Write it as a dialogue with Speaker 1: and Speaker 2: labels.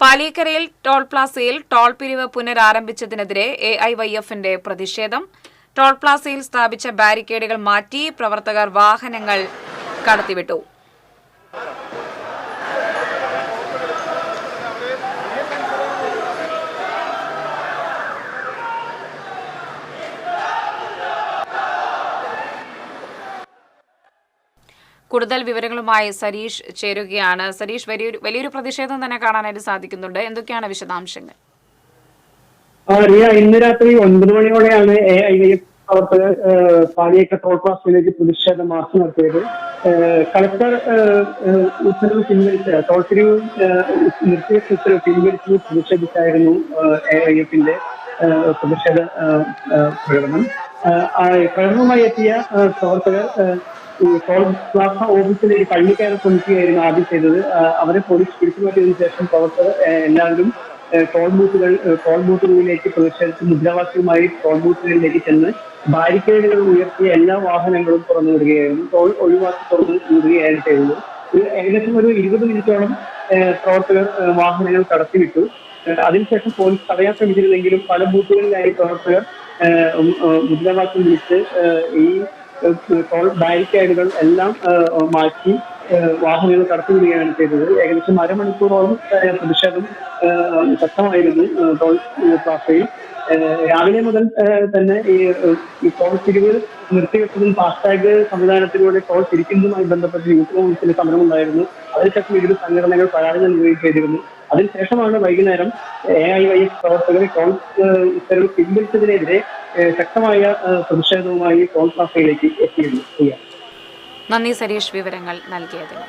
Speaker 1: പാലിയക്കരയിൽ toll പ്ലാസയിൽ toll പിരിവ് പുനരാരംഭിച്ചതിനെതിരെ A I Y എഫിന്റെ പ്രതിഷേധം. ടോൾ പ്ലാസയിൽ സ്ഥാപിച്ച ബാരിക്കേഡുകൾ മാറ്റി പ്രവർത്തകർ വാഹനങ്ങൾ കടത്തിവിട്ടു. കൂടുതൽ വിവരങ്ങളുമായി സരീഷ് ചേരുകയാണ്. സരീഷ് വലിയൊരു വലിയൊരു പ്രതിഷേധം തന്നെ കാണാനായിട്ട് സാധിക്കുന്നുണ്ട്. എന്തൊക്കെയാണ് വിശദാംശങ്ങൾ?
Speaker 2: റിയ ഇന്ന് രാത്രി ഒൻപത് മണിയോടെയാണ് എ ഐ ഐ എഫ് പ്രവർത്തകർ പാലിയേക്ക ടോൾ പ്ലാസിലേക്ക് പ്രതിഷേധ മാർച്ച് നടത്തിയത്. കളക്ടർ ഉത്തരവ് പിൻവലിച്ച ടോൾ പിരിവ് നിർത്തിയ ഉത്തരവ് പിൻവലിച്ചത് പ്രതിഷേധിച്ചായിരുന്നു എ ഐ എഫിന്റെ പ്രതിഷേധ പ്രകടനം. പ്രകടനവുമായി എത്തിയ പ്രവർത്തകർ ഈ ഓഫീസിൽ പ്ലാസ ഓഫീസിലേക്ക് കയറി ശ്രമിക്കുകയായിരുന്നു ആദ്യം ചെയ്തത്. അവരെ പോലീസ് പിടിച്ചു മാറ്റിയതിനു ശേഷം പ്രവർത്തകർ എല്ലാവരും ടോൾ ബൂത്തുകൾ ടോൾ ബൂത്തുകളിലേക്ക് പ്രതിഷേധിച്ച് മുദ്രാവാക്യവുമായി ടോൾ ബൂത്തുകളിലേക്ക് ചെന്ന് ബാരിക്കേഡുകൾ ഉയർത്തിയ എല്ലാ വാഹനങ്ങളും തുറന്നു വിടുകയായിരുന്നു. ടോൾ ഒഴിവാക്കി തുറന്നു വിടുകയായിരുന്നു ചെയ്തത്. ഒരു ഏകദേശം ഒരു ഇരുപത് മിനിറ്റോളം പ്രവർത്തകർ വാഹനങ്ങൾ കടത്തിവിട്ടു. അതിനുശേഷം പോലീസ് തടയാൻ ശ്രമിച്ചിരുന്നെങ്കിലും പല ബൂത്തുകളിലായി പ്രവർത്തകർ മുദ്രാവാക്യം വിളിച്ച് ഈ ടോൾ ബാരിക്കേഡുകൾ എല്ലാം മാറ്റി വാഹനങ്ങൾ വാഹനങ്ങൾ കടത്തിവിടുകയാണ് ചെയ്തത്. ഏകദേശം അരമണിക്കൂറോളം പ്രതിഷേധം ശക്തമായിരുന്നു ടോൾ പ്ലാസയിൽ രാവിലെ മുതൽ തന്നെ ഈ ടോൾ പിരിവ് നിർത്തിവെച്ചതും ഫാസ്ടാഗ് സംവിധാനത്തിലൂടെ ടോൾ പിരിക്കുന്നതുമായി ബന്ധപ്പെട്ട് യൂത്ത് കോൺഗ്രസിന്റെ സമരമുണ്ടായിരുന്നു. അതിനുശേഷം വിവിധ സംഘടനകൾ പരാതി നൽകുകയും ചെയ്തിരുന്നു. അതിനുശേഷമാണ് വൈകുന്നേരം എ ഐ വൈ എസ് പ്രവർത്തകർ കോൺഗ്രസ് ഇത്തരം പിൻവലിച്ചതിനെതിരെ ശക്തമായ പ്രതിഷേധവുമായി കോൺഗ്രസ് പ്ലാസയിലേക്ക് എത്തിയിരുന്നു.
Speaker 1: നന്ദി സരീഷ് വിവരങ്ങൾ നൽകിയതിന്.